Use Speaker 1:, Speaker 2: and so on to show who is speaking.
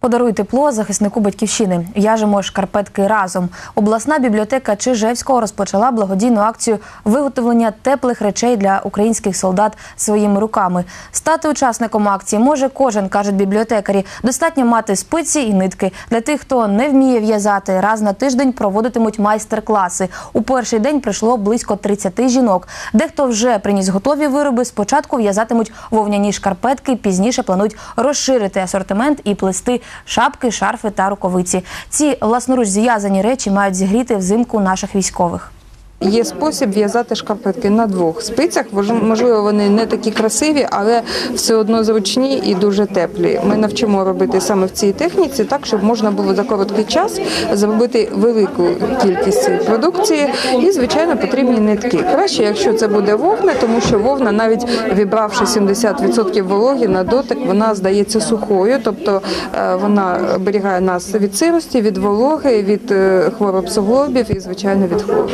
Speaker 1: Подаруй тепло захиснику батьківщини. В'яжемо шкарпетки разом. Обласна бібліотека Чижевського розпочала благодійну акцію виготовлення теплих речей для українських солдат своїми руками. Стати учасником акції може кожен, кажуть бібліотекарі. Достатньо мати спиці і нитки. Для тих, хто не вміє в'язати, раз на тиждень проводитимуть майстер-класи. У перший день прийшло близько 30 жінок. Дехто вже приніс готові вироби. Спочатку в'язатимуть вовняні шкарпетки, пізніше планують розширити асортимент і плести шапки, шарфи та рукавиці. Ці власноруч зв'язані речі мають зігріти взимку наших військових.
Speaker 2: Є спосіб в'язати шкарпетки на двох спицях. Можливо, вони не такі красиві, але все одно зручні і дуже теплі. Ми навчимо робити саме в цій техніці, так щоб можна було за короткий час зробити велику кількість продукції. І, звичайно, потрібні нитки. Краще, якщо це буде вовна, тому що вовна, навіть вібравши 70% вологи на дотик, вона здається сухою, тобто е, вона оберігає нас від сирості, від вологи, від е, хвороб суглобів і, звичайно, від холоду.